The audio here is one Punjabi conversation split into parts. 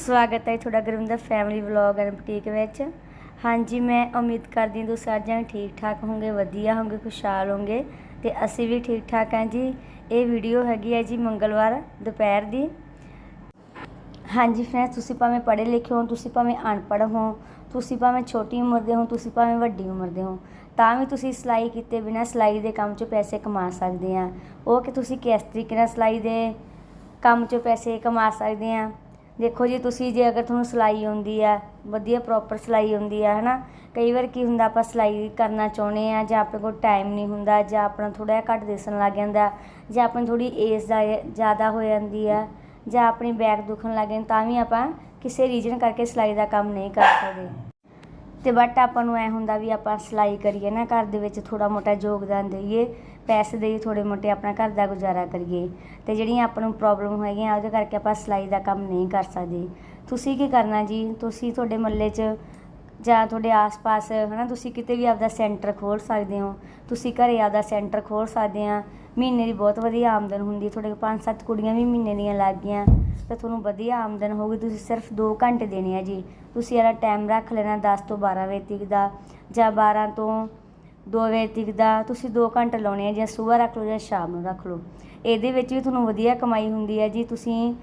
ਸਵਾਗਤ ਹੈ ਤੁਹਾਡਾ Gurvinder family vlog and boutique ਵਿੱਚ। ਹਾਂਜੀ, ਮੈਂ ਉਮੀਦ ਕਰਦੀ ਹਾਂ ਤੁਸੀਂ ਸਾਰੇ ਜਣੇ ਠੀਕ ਠਾਕ ਹੋਵੋਗੇ, ਵਧੀਆ ਹੋਵੋਗੇ, ਖੁਸ਼ਹਾਲ ਹੋਵੋਗੇ। ਤੇ ਅਸੀਂ ਵੀ ਠੀਕ ਠਾਕ ਹਾਂ ਜੀ। ਇਹ ਵੀਡੀਓ ਹੈਗੀ ਹੈ ਜੀ ਮੰਗਲਵਾਰ, ਦੁਪਹਿਰ ਦੀ। ਹਾਂਜੀ ਫਰੈਂਡਸ ਤੁਸੀਂ ਭਾਵੇਂ ਪੜ੍ਹੇ ਲਿਖੇ ਹੋ ਤੁਸੀਂ ਭਾਵੇਂ ਅਨਪੜ੍ਹ ਹੋ ਤੁਸੀਂ ਭਾਵੇਂ ਛੋਟੀ ਉਮਰ ਦੇ ਹੋ ਤੁਸੀਂ ਭਾਵੇਂ ਵੱਡੀ ਉਮਰ ਦੇ ਹੋ ਤਾਂ ਵੀ ਤੁਸੀਂ ਸਿਲਾਈ ਕੀਤੇ ਬਿਨਾਂ ਸਿਲਾਈ ਦੇ ਕੰਮ 'ਚੋਂ ਪੈਸੇ ਕਮਾ ਸਕਦੇ ਆ ਉਹ ਕਿ ਤੁਸੀਂ ਕਿਸ ਤਰੀਕੇ ਨਾਲ ਸਿਲਾਈ ਦੇ ਕੰਮ 'ਚੋਂ ਪੈਸੇ ਕਮਾ ਸਕਦੇ ਆ ਦੇਖੋ ਜੀ, ਤੁਸੀਂ ਜੇ ਅਗਰ ਤੁਹਾਨੂੰ ਸਿਲਾਈ ਆਉਂਦੀ ਆ, ਵਧੀਆ ਪ੍ਰੋਪਰ ਸਿਲਾਈ ਆਉਂਦੀ ਆ, ਹਨਾ, ਕਈ ਵਾਰ ਕੀ ਹੁੰਦਾ, ਆਪਾਂ ਸਿਲਾਈ ਕਰਨਾ ਚਾਹੁੰਦੇ ਆ ਜਾਂ ਆਪਣੇ ਕੋਲ ਟਾਈਮ ਨਹੀਂ ਹੁੰਦਾ ਜਾਂ ਆਪਣਾ ਥੋੜਾ ਜਿਹਾ ਘੱਟ ਦਿਸਣ ਲੱਗ ਜਾਂਦਾ ਜਾਂ ਆਪਣੀ ਥੋੜੀ ਏਜ ਦਾ ਜ਼ਿਆਦਾ ਹੋ ਜਾਂਦੀ ਆ ਜਾਂ ਆਪਣੀ ਬੈਕ ਦੁਖਣ ਲੱਗ ਜਾਂਦੀ, ਤਾਂ ਵੀ ਆਪਾਂ ਕਿਸੇ ਰੀਜਨ ਕਰਕੇ ਸਿਲਾਈ ਦਾ ਕੰਮ ਨਹੀਂ ਕਰ ਸਕਦੇ। ਤੇ ਬਟ ਆਪਾਂ ਨੂੰ ਐ ਹੁੰਦਾ ਵੀ ਆਪਾਂ ਸਿਲਾਈ ਕਰੀਏ ਨਾ, ਘਰ ਦੇ ਵਿੱਚ ਥੋੜਾ ਮੋਟਾ ਯੋਗਦਾਨ ਦੇਈਏ, ਪੈਸੇ ਦੇਈਏ ਥੋੜੇ ਮੋਟੇ ਆਪਣਾ ਘਰ ਦਾ ਗੁਜ਼ਾਰਾ ਕਰੀਏ। ਤੇ ਜਿਹੜੀਆਂ ਆਪਾਂ ਨੂੰ ਪ੍ਰੋਬਲਮ ਹੈਗੀਆਂ, ਉਹਦੇ ਕਰਕੇ ਆਪਾਂ ਸਿਲਾਈ ਦਾ ਕੰਮ ਨਹੀਂ ਕਰ ਸਕਦੇ। ਤੁਸੀਂ ਕੀ ਕਰਨਾ ਜੀ? ਤੁਸੀਂ ਤੁਹਾਡੇ ਮੱਲੇ 'ਚ ਜਾਂ ਤੁਹਾਡੇ ਆਸ-ਪਾਸ, ਹਨਾ, ਤੁਸੀਂ ਕਿਤੇ ਵੀ ਆਪਦਾ ਸੈਂਟਰ ਖੋਲ ਸਕਦੇ ਹੋ। ਤੁਸੀਂ ਘਰੇ ਆਪਦਾ ਸੈਂਟਰ ਖੋਲ ਸਕਦੇ ਆ। ਮਹੀਨੇ ਦੀ ਬਹੁਤ ਵਧੀਆ ਆਮਦਨ ਹੁੰਦੀ ਤੁਹਾਡੇ ਪੰਜ ਸੱਤ ਕੁੜੀਆਂ ਵੀ ਮਹੀਨੇ ਦੀਆਂ ਲੱਗ ਗਈਆਂ। ਤਾਂ ਤੁਹਾਨੂੰ ਵਧੀਆ ਆਮਦਨ ਹੋਊਗੀ। ਤੁਸੀਂ ਸਿਰਫ 2 ਘੰਟੇ ਦੇਣੇ ਆ ਜੀ। ਤੁਸੀਂ ਇਹਦਾ ਟਾਈਮ ਰੱਖ ਲੈਣਾ 10 ਤੋਂ 12 ਵਜੇ ਤੱਕ ਦਾ ਜਾਂ 12 ਤੋਂ 2 ਵਜੇ ਤੱਕ ਦਾ। ਤੁਸੀਂ 2 ਘੰਟੇ ਲਾਉਣੇ ਆ ਜਾਂ ਸਵੇਰ ਰੱਖ ਲਓ ਜਾਂ ਸ਼ਾਮ ਨੂੰ ਰੱਖ ਲਓ। ਇਹਦੇ ਵਿੱਚ ਵੀ ਤੁਹਾਨੂੰ ਵਧੀਆ ਕਮਾਈ ਹੁੰਦੀ ਹੈ ਜੀ। ਤੁਸੀਂ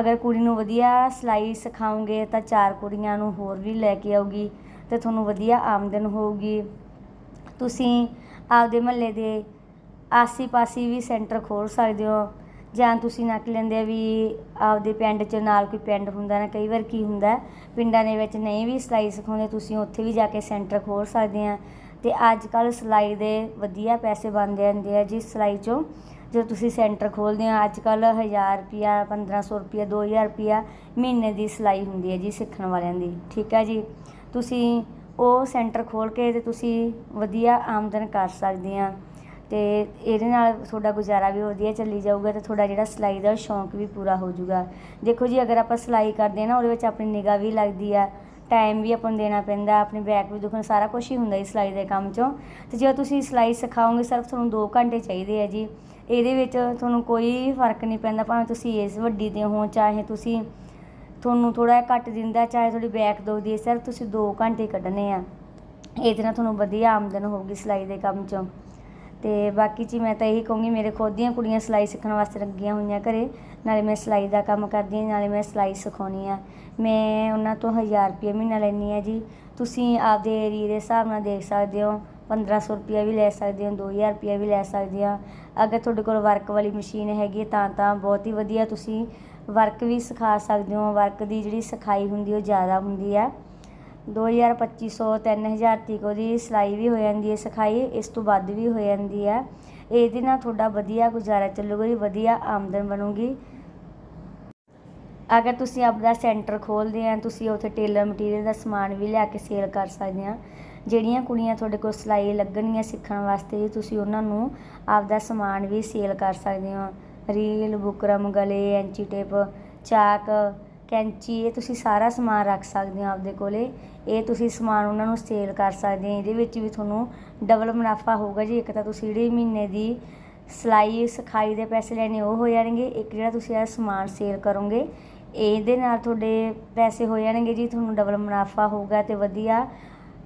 ਅਗਰ ਕੁੜੀ ਨੂੰ ਵਧੀਆ ਸਿਲਾਈ ਸਿਖਾਓਗੇ ਤਾਂ ਚਾਰ ਕੁੜੀਆਂ ਨੂੰ ਹੋਰ ਵੀ ਲੈ ਕੇ ਆਉਗੀ ਤੇ ਤੁਹਾਨੂੰ ਵਧੀਆ ਆਮਦਨ ਹੋਊਗੀ। ਤੁਸੀਂ ਆਪਦੇ ਮਹੱਲੇ ਦੇ ਆਸੀ-ਪਾਸੀ ਵੀ ਸੈਂਟਰ ਖੋਲ ਸਕਦੇ ਹੋ। ਜਾਂ ਤੁਸੀਂ ਨੱਕ ਲੈਂਦੇ ਆ ਵੀ ਆਪਦੇ ਪਿੰਡ 'ਚ ਨਾਲ ਕੋਈ ਪਿੰਡ ਹੁੰਦਾ ਨਾ, ਕਈ ਵਾਰ ਕੀ ਹੁੰਦਾ ਪਿੰਡਾਂ ਦੇ ਵਿੱਚ ਨਹੀਂ ਵੀ ਸਿਲਾਈ ਸਿਖਾਉਂਦੇ, ਤੁਸੀਂ ਉੱਥੇ ਵੀ ਜਾ ਕੇ ਸੈਂਟਰ ਖੋਲ ਸਕਦੇ ਆ। ਤੇ ਅੱਜ ਕੱਲ ਸਿਲਾਈ ਦੇ ਵਧੀਆ ਪੈਸੇ ਬਣਦੇ ਜਾਂਦੇ ਆ ਜੀ ਸਿਲਾਈ 'ਚੋਂ। ਜਦੋਂ ਤੁਸੀਂ ਸੈਂਟਰ ਖੋਲਦੇ ਆ, ਅੱਜ ਕੱਲ 1000 ਰੁਪਿਆ 1500 ਰੁਪਿਆ 2000 ਰੁਪਿਆ ਮਹੀਨੇ ਦੀ ਸਿਲਾਈ ਹੁੰਦੀ ਹੈ ਜੀ ਸਿੱਖਣ ਵਾਲਿਆਂ ਦੀ, ਠੀਕ ਹੈ ਜੀ? ਤੁਸੀਂ ਉਹ ਸੈਂਟਰ ਖੋਲ ਕੇ ਤੇ ਤੁਸੀਂ ਵਧੀਆ ਆਮਦਨ ਕਰ ਸਕਦੇ ਆ। ਅਤੇ ਇਹਦੇ ਨਾਲ ਤੁਹਾਡਾ ਗੁਜ਼ਾਰਾ ਵੀ ਵਧੀਆ ਚੱਲੀ ਜਾਊਗਾ ਅਤੇ ਤੁਹਾਡਾ ਜਿਹੜਾ ਸਿਲਾਈ ਦਾ ਸ਼ੌਂਕ ਵੀ ਪੂਰਾ ਹੋ ਜਾਊਗਾ। ਦੇਖੋ ਜੀ, ਅਗਰ ਆਪਾਂ ਸਿਲਾਈ ਕਰਦੇ ਹਾਂ ਨਾ, ਉਹਦੇ ਵਿੱਚ ਆਪਣੀ ਨਿਗਾਹ ਵੀ ਲੱਗਦੀ ਆ ਟਾਈਮ ਵੀ ਆਪਾਂ ਨੂੰ ਦੇਣਾ ਪੈਂਦਾ, ਆਪਣੇ ਬੈਕ ਵੀ ਦੁਖਣ ਸਾਰਾ ਕੁਝ ਹੀ ਹੁੰਦਾ ਜੀ ਸਿਲਾਈ ਦੇ ਕੰਮ 'ਚੋਂ। ਤੇ ਜੇ ਤੁਸੀਂ ਸਿਲਾਈ ਸਿਖਾਓਗੇ, ਸਿਰਫ ਤੁਹਾਨੂੰ 2 ਘੰਟੇ ਚਾਹੀਦੇ ਆ ਜੀ। ਇਹਦੇ ਵਿੱਚ ਤੁਹਾਨੂੰ ਕੋਈ ਫ਼ਰਕ ਨਹੀਂ ਪੈਂਦਾ, ਭਾਵੇਂ ਤੁਸੀਂ ਇਸ ਵੱਡੀ ਦੇ ਹੋ ਚਾਹੇ ਤੁਸੀਂ ਤੁਹਾਨੂੰ ਥੋੜਾ ਜਿਹਾ ਘੱਟ ਦਿੰਦਾ, ਚਾਹੇ ਤੁਹਾਡੀ ਬੈਕ ਦੁਖਦੀ ਹੈ ਸਿਰਫ ਤੁਸੀਂ 2 ਘੰਟੇ ਕੱਢਣੇ ਆ। ਇਹਦੇ ਨਾਲ ਤੁਹਾਨੂੰ ਵਧੀਆ ਆਮਦਨ ਹੋਊਗੀ ਸਿਲਾਈ ਦੇ ਕੰਮ 'ਚੋਂ। ਤੇ ਬਾਕੀ ਜੀ ਮੈਂ ਤਾਂ ਇਹੀ ਕਹੂੰਗੀ ਮੇਰੇ ਖੁਦ ਦੀਆਂ ਕੁੜੀਆਂ ਸਿਲਾਈ ਸਿੱਖਣ ਵਾਸਤੇ ਲੱਗੀਆਂ ਹੋਈਆਂ ਘਰੇ, ਨਾਲੇ ਮੈਂ ਸਿਲਾਈ ਦਾ ਕੰਮ ਕਰਦੀ ਹਾਂ, ਨਾਲੇ ਮੈਂ ਸਿਲਾਈ ਸਿਖਾਉਣੀ ਆ ਮੈਂ ਉਹਨਾਂ ਤੋਂ 1000 ਰੁਪਏ ਮਹੀਨਾ ਲੈਂਦੀ ਆ ਜੀ। ਤੁਸੀਂ ਆਪਦੇ ਏਰੀਏ ਦੇ ਹਿਸਾਬ ਨਾਲ ਦੇਖ ਸਕਦੇ ਹੋ 1500 ਰੁਪਏ ਵੀ ਲੈ ਸਕਦੇ ਹੋ 2000 ਰੁਪਏ ਵੀ ਲੈ ਸਕਦੇ ਆ ਅਗਰ ਤੁਹਾਡੇ ਕੋਲ ਵਰਕ ਵਾਲੀ ਮਸ਼ੀਨ ਹੈਗੀ ਤਾਂ ਤਾਂ ਬਹੁਤ ਹੀ ਵਧੀਆ ਤੁਸੀਂ ਵਰਕ ਵੀ ਸਿਖਾ ਸਕਦੇ ਹੋ ਵਰਕ ਦੀ ਜਿਹੜੀ ਸਿਖਾਈ ਹੁੰਦੀ ਉਹ ਜ਼ਿਆਦਾ ਹੁੰਦੀ ਆ 2000 2500 3000 ਤੀਕ ਉਹਦੀ ਸਿਲਾਈ ਵੀ ਹੋ ਜਾਂਦੀ ਹੈ, ਸਿਖਾਈ ਇਸ ਤੋਂ ਵੱਧ ਵੀ ਹੋ ਜਾਂਦੀ ਹੈ। ਇਹਦੇ ਨਾਲ ਤੁਹਾਡਾ ਵਧੀਆ ਗੁਜ਼ਾਰਾ ਚੱਲੂਗਾ ਜੀ, ਵਧੀਆ ਆਮਦਨ ਬਣੂਗੀ। ਅਗਰ ਤੁਸੀਂ ਆਪਦਾ ਸੈਂਟਰ ਖੋਲਦੇ ਆ, ਤੁਸੀਂ ਉੱਥੇ ਟੇਲਰ ਮਟੀਰੀਅਲ ਦਾ ਸਮਾਨ ਵੀ ਲਿਆ ਕੇ ਸੇਲ ਕਰ ਸਕਦੇ ਆ। ਜਿਹੜੀਆਂ ਕੁੜੀਆਂ ਤੁਹਾਡੇ ਕੋਲ ਸਿਲਾਈ ਲੱਗਣਗੀਆਂ ਸਿੱਖਣ ਵਾਸਤੇ ਤੁਸੀਂ ਉਹਨਾਂ ਨੂੰ ਆਪਦਾ ਸਮਾਨ ਵੀ ਸੇਲ ਕਰ ਸਕਦੇ ਹੋ। ਰੀਲ, ਬੁਕਰਮ, ਗਲੇ, ਐਂਚੀ ਟੇਪ, ਚਾਕ ਕੈਂਚੀ, ਇਹ ਤੁਸੀਂ ਸਾਰਾ ਸਮਾਨ ਰੱਖ ਸਕਦੇ ਹੋ ਆਪਦੇ ਕੋਲੇ। ਇਹ ਤੁਸੀਂ ਸਮਾਨ ਉਹਨਾਂ ਨੂੰ ਸੇਲ ਕਰ ਸਕਦੇ ਹੋ। ਇਹਦੇ ਵਿੱਚ ਵੀ ਤੁਹਾਨੂੰ ਡਬਲ ਮੁਨਾਫਾ ਹੋਊਗਾ ਜੀ। ਇੱਕ ਤਾਂ ਤੁਸੀਂ ਜਿਹੜੀ ਮਹੀਨੇ ਦੀ ਸਿਲਾਈ ਸਿਖਾਈ ਦੇ ਪੈਸੇ ਲੈਣੇ ਉਹ ਹੋ ਜਾਣਗੇ। ਇੱਕ ਜਿਹੜਾ ਤੁਸੀਂ ਇਹ ਸਮਾਨ ਸੇਲ ਕਰੋਗੇ, ਇਹਦੇ ਨਾਲ ਤੁਹਾਡੇ ਪੈਸੇ ਹੋ ਜਾਣਗੇ ਜੀ। ਤੁਹਾਨੂੰ ਡਬਲ ਮੁਨਾਫਾ ਹੋਊਗਾ ਤੇ ਵਧੀਆ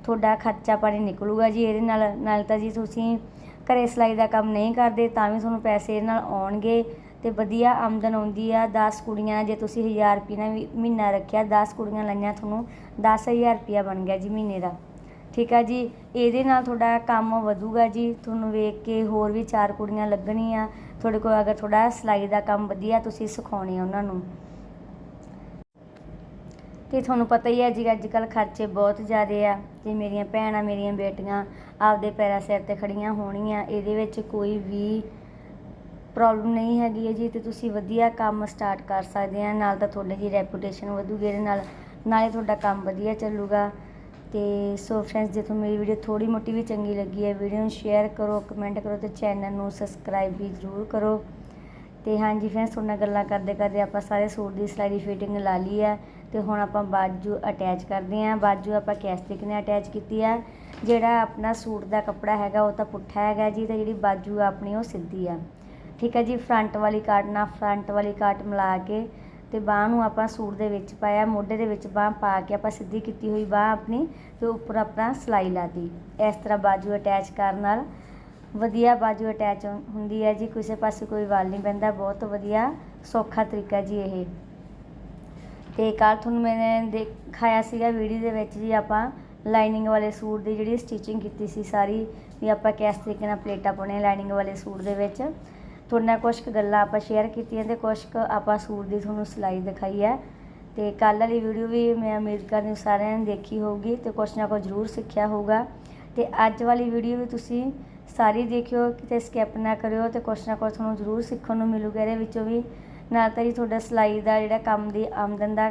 ਤੁਹਾਡਾ ਖਰਚਾ ਪਾਣੀ ਨਿਕਲੂਗਾ ਜੀ ਇਹਦੇ ਨਾਲ। ਨਾਲ ਤਾਂ ਜੀ ਤੁਸੀਂ ਘਰੇ ਸਿਲਾਈ ਦਾ ਕੰਮ ਨਹੀਂ ਕਰਦੇ, ਤਾਂ ਵੀ ਤੁਹਾਨੂੰ ਪੈਸੇ ਇਹਦੇ ਨਾਲ ਆਉਣਗੇ। ਤੇ ਵਧੀਆ ਆਮਦਨ ਆਉਂਦੀ ਆ। 10 ਕੁੜੀਆਂ, ਜੇ ਤੁਸੀਂ 1000 ਰੁਪਏ ਨਾਲ ਵੀ ਮਹੀਨਾ ਰੱਖਿਆ 10 ਕੁੜੀਆਂ ਲਈਆਂ ਤੁਹਾਨੂੰ 10000 ਰੁਪਇਆ ਬਣ ਗਿਆ ਜੀ ਮਹੀਨੇ ਦਾ। ਠੀਕ ਆ ਜੀ? ਇਹਦੇ ਨਾਲ ਤੁਹਾਡਾ ਕੰਮ ਵਧੂਗਾ ਜੀ। ਤੁਹਾਨੂੰ ਵੇਖ ਕੇ ਹੋਰ ਵੀ ਚਾਰ ਕੁੜੀਆਂ ਲੱਗਣੀਆਂ। ਤੁਹਾਡੇ ਕੋਲ ਅਗਰ ਤੁਹਾਡਾ ਸਿਲਾਈ ਦਾ ਕੰਮ ਵਧੀਆ, ਤੁਸੀਂ ਸਿਖਾਉਣੇ ਆ ਉਹਨਾਂ ਨੂੰ। ਤੇ ਤੁਹਾਨੂੰ ਪਤਾ ਹੀ ਹੈ ਜੀ ਅੱਜ ਕੱਲ ਖਰਚੇ ਬਹੁਤ ਜ਼ਿਆਦੇ ਆ। ਜੇ ਮੇਰੀਆਂ ਭੈਣਾਂ, ਮੇਰੀਆਂ ਬੇਟੀਆਂ ਆਪਦੇ ਪੈਰਾਂ ਸਿਰ ਤੇ ਖੜੀਆਂ ਹੋਣੀਆਂ ਇਹਦੇ ਵਿੱਚ ਕੋਈ ਵੀ ਪ੍ਰੋਬਲਮ ਨਹੀਂ ਹੈਗੀ ਹੈ ਜੀ ਤੇ ਤੁਸੀਂ ਵਧੀਆ ਕੰਮ ਸਟਾਰਟ ਕਰ ਸਕਦੇ ਆ, ਨਾਲ ਤਾਂ ਤੁਹਾਡੀ ਜੀ ਰੈਪੂਟੇਸ਼ਨ ਵਧੂਗੀ ਇਹਦੇ ਨਾਲ, ਨਾਲੇ ਤੁਹਾਡਾ ਕੰਮ ਵਧੀਆ ਚੱਲੂਗਾ। ਤੇ ਸੋ ਫਰੈਂਡਸ ਜੇ ਤੁਹਾਨੂੰ ਮੇਰੀ ਵੀਡੀਓ ਥੋੜੀ ਮੋਟੀ ਵੀ ਚੰਗੀ ਲੱਗੀ ਹੈ ਵੀਡੀਓ ਨੂੰ ਸ਼ੇਅਰ ਕਰੋ ਕਮੈਂਟ ਕਰੋ ਤੇ ਚੈਨਲ ਨੂੰ ਸਬਸਕ੍ਰਾਈਬ ਵੀ ਜ਼ਰੂਰ ਕਰੋ। ਤੇ ਹਾਂਜੀ ਫਰੈਂਡਸ ਤੁਹਾਡੇ ਨਾਲ ਗੱਲਾਂ ਕਰਦੇ ਕਰਦੇ ਆਪਾਂ ਸਾਰੇ ਸੂਟ ਦੀ ਸਿਲਾਈ ਦੀ ਫਿਟਿੰਗ ਲਾ ਲਈ ਹੈ ਤੇ ਹੁਣ ਆਪਾਂ ਬਾਜੂ ਅਟੈਚ ਕਰਦੇ ਆਂ ਬਾਜੂ ਆਪਾਂ ਕੈਸਟਿਕ ਨੇ ਅਟੈਚ ਕੀਤੀ ਆ, ਜਿਹੜਾ ਆਪਣਾ ਸੂਟ ਦਾ ਕੱਪੜਾ ਹੈਗਾ ਉਹ ਤਾਂ ਪੁੱਠਾ ਹੈਗਾ ਜੀ ਤੇ ਜਿਹੜੀ ਬਾਜੂ ਆ ਆਪਣੀ ਉਹ ਸਿੱਧੀ ਆ। ਠੀਕ ਹੈ ਜੀ ਫਰੰਟ ਵਾਲੀ ਕਾਟ ਨਾਲ ਫਰੰਟ ਵਾਲੀ ਕਾਟ ਮਿਲਾ ਕੇ ਤੇ ਬਾਹ ਨੂੰ ਆਪਾਂ ਸੂਟ ਦੇ ਵਿੱਚ ਪਾਇਆ, ਮੋਢੇ ਦੇ ਵਿੱਚ ਬਾਹ ਪਾ ਕੇ ਆਪਾਂ ਸਿੱਧੀ ਕੀਤੀ ਹੋਈ ਬਾਹ ਆਪਣੀ ਤੇ ਉੱਪਰ ਆਪਣਾ ਸਲਾਈ ਲਾਤੀ ਇਸ ਤਰ੍ਹਾਂ ਬਾਜੂ ਅਟੈਚ ਕਰਨ ਨਾਲ ਵਧੀਆ ਬਾਜੂ ਅਟੈਚ ਹੁੰਦੀ ਹੈ ਜੀ, ਕਿਸੇ ਪਾਸੇ ਕੋਈ ਵਾਲ ਨਹੀਂ ਪੈਂਦਾ, ਬਹੁਤ ਵਧੀਆ ਸੌਖਾ ਤਰੀਕਾ ਜੀ ਇਹ। ਤੇ ਕੱਲ੍ਹ ਤੁਹਾਨੂੰ ਮੈंने ਦਿਖਾਇਆ ਸੀਗਾ ਵੀਡੀਓ ਦੇ ਵਿੱਚ ਜੀ, ਆਪਾਂ ਲਾਈਨਿੰਗ ਵਾਲੇ ਸੂਟ ਦੀ ਜਿਹੜੀ ਸਟਿਚਿੰਗ ਕੀਤੀ ਸੀ ਸਾਰੀ, ਵੀ ਆਪਾਂ ਕਿਸ ਤਰੀਕੇ ਨਾਲ ਪਲੇਟਾਂ ਪਾਉਣੀਆਂ ਲਾਈਨਿੰਗ ਵਾਲੇ ਸੂਟ ਦੇ ਵਿੱਚ। ਤੁਹਾਡੇ ਨਾਲ ਕੁਝ ਕੁ ਗੱਲਾਂ ਆਪਾਂ ਸ਼ੇਅਰ ਕੀਤੀਆਂ ਤੇ ਕੁਝ ਕੁ ਆਪਾਂ ਸੂਟ ਦੀ ਤੁਹਾਨੂੰ ਸਿਲਾਈ ਦਿਖਾਈ ਹੈ। ਤੇ ਕੱਲ੍ਹ ਵਾਲੀ ਵੀਡੀਓ ਵੀ ਮੈਂ ਉਮੀਦ ਕਰਦੀ ਸਾਰਿਆਂ ਨੇ ਦੇਖੀ ਹੋਊਗੀ ਤੇ ਕੁਝ ਨਾ ਕੁਝ ਜ਼ਰੂਰ ਸਿੱਖਿਆ ਹੋਊਗਾ। ਤੇ ਅੱਜ ਵਾਲੀ ਵੀਡੀਓ ਵੀ ਤੁਸੀਂ ਸਾਰੀ ਦੇਖਿਓ, ਕਿਤੇ ਸਕਿਪ ਨਾ ਕਰਿਓ ਤੇ ਕੁਝ ਨਾ ਕੁਝ ਤੁਹਾਨੂੰ ਜ਼ਰੂਰ ਸਿੱਖਣ ਨੂੰ ਮਿਲੂਗਾ। ਇਹਦੇ ਵਿੱਚੋਂ ਵੀ ਨਾਲ ਤਾਂ ਜੀ ਤੁਹਾਡਾ ਸਿਲਾਈ ਦਾ ਜਿਹੜਾ ਕੰਮ ਦੀ ਆਮਦਨ ਦਾ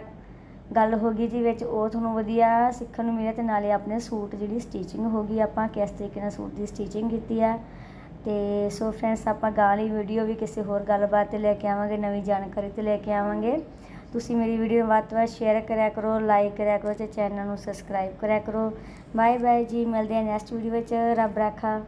ਗੱਲ ਹੋ ਗਈ ਜੀ ਵਿੱਚ ਉਹ ਤੁਹਾਨੂੰ ਵਧੀਆ ਸਿੱਖਣ ਨੂੰ ਮਿਲਿਆ ਤੇ ਨਾਲੇ ਆਪਣੇ ਸੂਟ ਜਿਹੜੀ ਸਟਿਚਿੰਗ ਹੋ ਗਈ, ਆਪਾਂ ਕਿਸ ਤਰੀਕੇ ਨਾਲ ਸੂਟ ਦੀ ਸਟਿਚਿੰਗ ਕੀਤੀ ਆ। ਤੇ ਸੋ ਫਰੈਂਡਸ ਆਪਾਂ ਗਾਂ ਵਾਲੀ ਵੀਡੀਓ ਵੀ ਕਿਸੇ ਹੋਰ ਗੱਲਬਾਤ ਤੇ ਲੈ ਕੇ ਆਵਾਂਗੇ, ਨਵੀਂ ਜਾਣਕਾਰੀ ਤੇ ਲੈ ਕੇ ਆਵਾਂਗੇ। ਤੁਸੀਂ ਮੇਰੀ ਵੀਡੀਓ ਵੱਧ ਤੋਂ ਵੱਧ ਸ਼ੇਅਰ ਕਰਿਆ ਕਰੋ ਲਾਈਕ ਕਰਿਆ ਕਰੋ ਤੇ ਚੈਨਲ ਨੂੰ ਸਬਸਕ੍ਰਾਈਬ ਕਰਿਆ ਕਰੋ। ਬਾਏ ਬਾਏ ਜੀ, ਮਿਲਦੇ ਹਾਂ ਨੈਕਸਟ ਵੀਡੀਓ ਵਿੱਚ। ਰੱਬ ਰਾਖਾ।